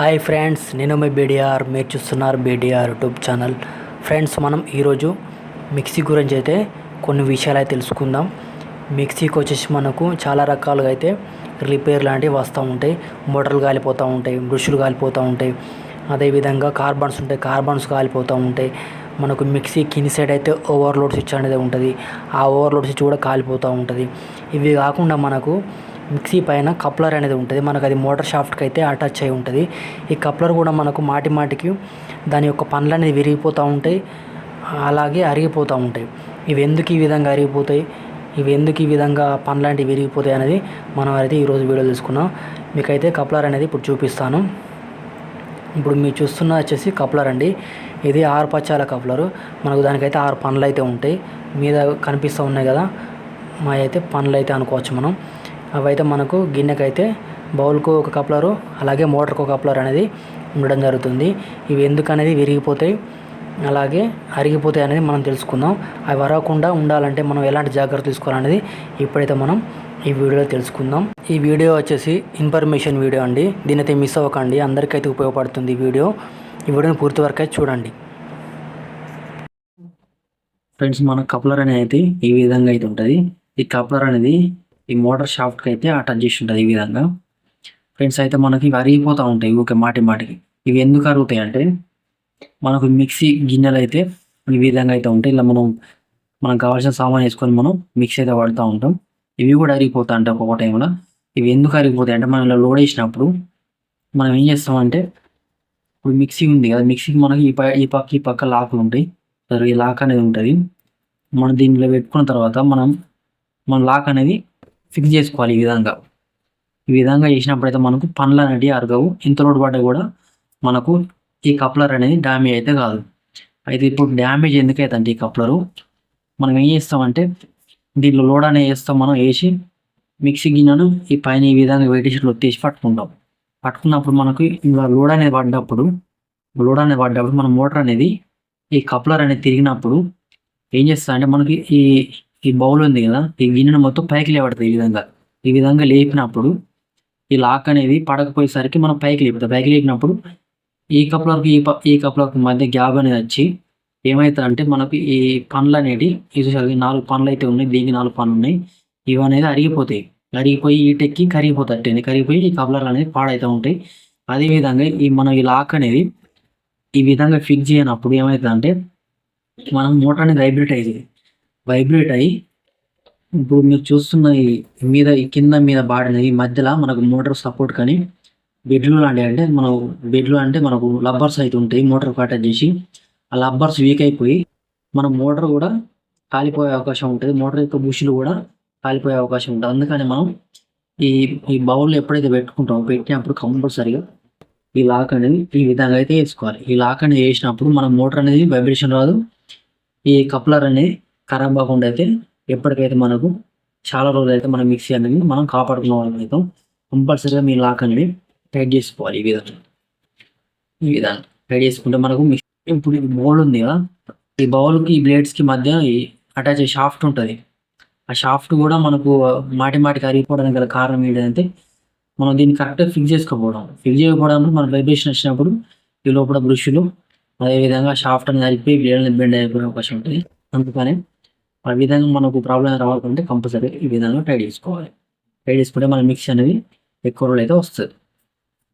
Hi friends నేను మీ బీడీఆర్ మీరు చూస్తున్నారు బీడీఆర్ యూట్యూబ్ ఛానల్. ఫ్రెండ్స్ మనం ఈరోజు మిక్సీ గురించి అయితే కొన్ని విషయాలు అయితే తెలుసుకుందాం. మిక్సీకి వచ్చేసి మనకు చాలా రకాలుగా అయితే రిపేర్ లాంటివి వస్తూ ఉంటాయి. మోటార్లు కాలిపోతూ ఉంటాయి బ్రష్లు కాలిపోతూ ఉంటాయి. అదేవిధంగా కార్బన్స్ ఉంటాయి కార్బన్స్ కాలిపోతూ ఉంటాయి. మనకు మిక్సీ కింది సైడ్ అయితే ఓవర్లోడ్ స్విచ్ అనేది ఉంటుంది. ఆ ఓవర్లోడ్ స్విచ్ కూడా కాలిపోతూ ఉంటుంది. ఇవి కాకుండా మనకు మిక్సీ పైన కప్లర్ అనేది ఉంటుంది. మనకు అది మోటార్ షాఫ్ట్కి అయితే అటాచ్ అయి ఉంటుంది. ఈ కప్లర్ కూడా మనకు మాటి మాటికి దాని యొక్క పండ్లు అనేది విరిగిపోతూ ఉంటాయి. అలాగే అరిగిపోతూ ఉంటాయి. ఇవి ఎందుకు ఈ విధంగా అరిగిపోతాయి? ఇవి ఎందుకు ఈ విధంగా పండ్లాంటివి విరిగిపోతాయి అనేది మనం అయితే ఈరోజు వీడియో తీసుకున్నాం మీకైతే కప్లర్ అనేది ఇప్పుడు చూపిస్తాను. ఇప్పుడు మీరు చూస్తున్న వచ్చేసి కప్లర్ అండి. ఇది ఆరు పచ్చాల కప్లరు. మనకు దానికైతే ఆరు పనులు అయితే ఉంటాయి. మీద కనిపిస్తూ ఉన్నాయి కదా? మా అయితే పనులు అయితే అనుకోవచ్చు మనం. అవైతే మనకు గిన్నెకైతే బౌల్కు ఒక కప్లరు అలాగే మోటార్కు ఒక కప్లర్ అనేది ఉండడం జరుగుతుంది. ఇవి ఎందుకు అనేది విరిగిపోతాయి అలాగే అరిగిపోతాయి అనేది మనం తెలుసుకుందాం. అవి అరగకుండా ఉండాలంటే మనం ఎలాంటి జాగ్రత్తలు తీసుకోవాలనేది ఇప్పుడైతే మనం ఈ వీడియోలో తెలుసుకుందాం. ఈ వీడియో వచ్చేసి ఇన్ఫర్మేషన్ వీడియో అండి. దీని అయితే మిస్ అవ్వకండి. అందరికైతే ఉపయోగపడుతుంది ఈ వీడియో. ఈ వీడియోని పూర్తి వరకు అయితే చూడండి. ఫ్రెండ్స్ మన కప్లర్ అనేది ఈ విధంగా అయితే ఉంటుంది. ఈ కప్లర్ అనేది ఈ మోటార్ షాఫ్ట్కి అయితే అటాచ్ చేసి ఉంటుంది ఈ విధంగా. ఫ్రెండ్స్ అయితే మనకి ఇవి అరిగిపోతూ ఉంటాయి ఓకే మాటి మాటికి. ఇవి ఎందుకు అరుగుతాయి అంటే మనకు మిక్సీ గిన్నెలు అయితే ఈ విధంగా అయితే ఉంటాయి. ఇలా మనం మనకు కావాల్సిన సామాన్ వేసుకొని మనం మిక్సీ అయితే వాడుతూ ఉంటాం. ఇవి కూడా అరిగిపోతా ఉంటాయి ఒక్కొక్క టైంలో ఇవి ఎందుకు అరిగిపోతాయి అంటే మనం ఇలా లోడ్ వేసినప్పుడు మనం ఏం చేస్తామంటే ఇప్పుడు మిక్సీ ఉంది కదా మిక్సీకి మనకి ఈ ప ఈ పక్క ఈ పక్క లాకులు ఉంటాయి. ఈ లాక్ అనేది ఉంటుంది. మనం దీంట్లో పెట్టుకున్న తర్వాత మనం మన లాక్ అనేది ఫిక్స్ చేసుకోవాలి ఈ విధంగా. ఈ విధంగా చేసినప్పుడైతే మనకు పనులు అనేవి అరగవు. ఇంత లోడ్ పడ్డా కూడా మనకు ఈ కప్లర్ అనేది డ్యామేజ్ అయితే కాదు. అయితే ఇప్పుడు డ్యామేజ్ ఎందుకైతే అంటే ఈ కప్లరు? మనం ఏం చేస్తామంటే దీంట్లో లోడ్ అనేది వేస్తాం మనం వేసి మిక్సీ గిన్నెను ఈ పైన ఈ విధంగా వెయిటేషన్లో తీసి పట్టుకుంటాం. పట్టుకున్నప్పుడు మనకు ఇలా లోడ్ అనేది పడ్డప్పుడు లోడ్ అనేది పడ్డప్పుడు మన మోటార్ అనేది ఈ కప్లర్ అనేది తిరిగినప్పుడు ఏం చేస్తా అంటే మనకి ఈ ఈ బౌల్ ఉంది కదా ఈ గిన్నెను మొత్తం పైకి లేపడుతుంది ఈ విధంగా. ఈ విధంగా లేపినప్పుడు ఈ లాక్ అనేది పడకపోయేసరికి మనం పైకి లేపుతాం. పైకి లేపినప్పుడు ఈ కప్లర్కి ఈ ప- ఈ కప్లర్కి మధ్య గ్యాప్ అనేది వచ్చి ఏమవుతుందంటే మనకు ఈ పండ్లు అనేవి చూసారు, ఈ నాలుగు పండ్లు అయితే ఉన్నాయి దీనికి నాలుగు పండ్లు ఉన్నాయి. ఇవి అనేది అరిగిపోతాయి. అరిగిపోయి ఈటెక్కి కరిగిపోతాయి కరిగిపోయి ఈ కప్లర్ అనేది పాడైతూ ఉంటాయి. అదేవిధంగా ఈ మనం ఈ లాక్ అనేది ఈ విధంగా ఫిక్స్ చేయనప్పుడు ఏమవుతుందంటే మనం మోటార్ అనేది వైబ్రేట్ అవుతుంది వైబ్రేట్ అయ్యి ఇప్పుడు మీరు చూస్తున్న ఈ మీద ఈ కింద మీద బాడిన ఈ మధ్యలో మనకు మోటార్ సపోర్ట్ కానీ బెడ్లు లాంటివి అంటే మనం బెడ్లు అంటే మనకు లబ్బర్స్ అయితే ఉంటాయి మోటార్ అటాచ్ చేసి ఆ లబ్బర్స్ వీక్ అయిపోయి మన మోటార్ కూడా కాలిపోయే అవకాశం ఉంటుంది. మోటార్ యొక్క బుషులు కూడా కాలిపోయే అవకాశం ఉంటుంది. అందుకని మనం ఈ ఈ బౌల్ ఎప్పుడైతే పెట్టుకుంటామో పెట్టినప్పుడు కంపల్సరీగా ఈ లాక్ అనేది ఈ విధంగా అయితే వేసుకోవాలి. ఈ లాక్ అనేది వేసినప్పుడు మన మోటార్ అనేది వైబ్రేషన్ రాదు. ఈ కప్లర్ అనేది ఖరాబ్ కాకుండా అయితే ఎప్పటికైతే మనకు చాలా రోజులు అయితే మనం మిక్సీ అనేది మనం కాపాడుకున్న వాళ్ళం అవుతాం కంపల్సరీగా మీ లాక్ అనేది టైట్ చేసుకోవాలి ఈ విధంగా. ఈ విధంగా టైట్ చేసుకుంటే మనకు మిక్సీ ఇప్పుడు ఈ బౌల్ ఉంది కదా ఈ బౌల్కి ఈ బ్లేడ్స్కి మధ్య అటాచ్ షాఫ్ట్ ఉంటుంది. ఆ షాఫ్ట్ కూడా మనకు మాటి మాటికి అరిగిపోవడానికి గల కారణం ఏంటంటే మనం దీన్ని కరెక్ట్గా ఫిక్స్ చేసుకోకపోవడం. ఫిక్స్ చేయకపోవడం మన వైబ్రేషన్ వచ్చినప్పుడు ఈ లోపల బ్రష్లు అదేవిధంగా షాఫ్ట్ అనేది అరిగిపోయి బ్లేడ్ బెండ్ అయిపోయే అవకాశం ఉంటుంది. అందుకని ఆ విధంగా మనకు ప్రాబ్లం రావాలంటే కంపల్సరీ ఈ విధంగా ట్రై చేసుకోవాలి. ట్రై చేసుకుంటే మన మిక్స్ అనేది ఎక్కువ రోజులు అయితే వస్తుంది.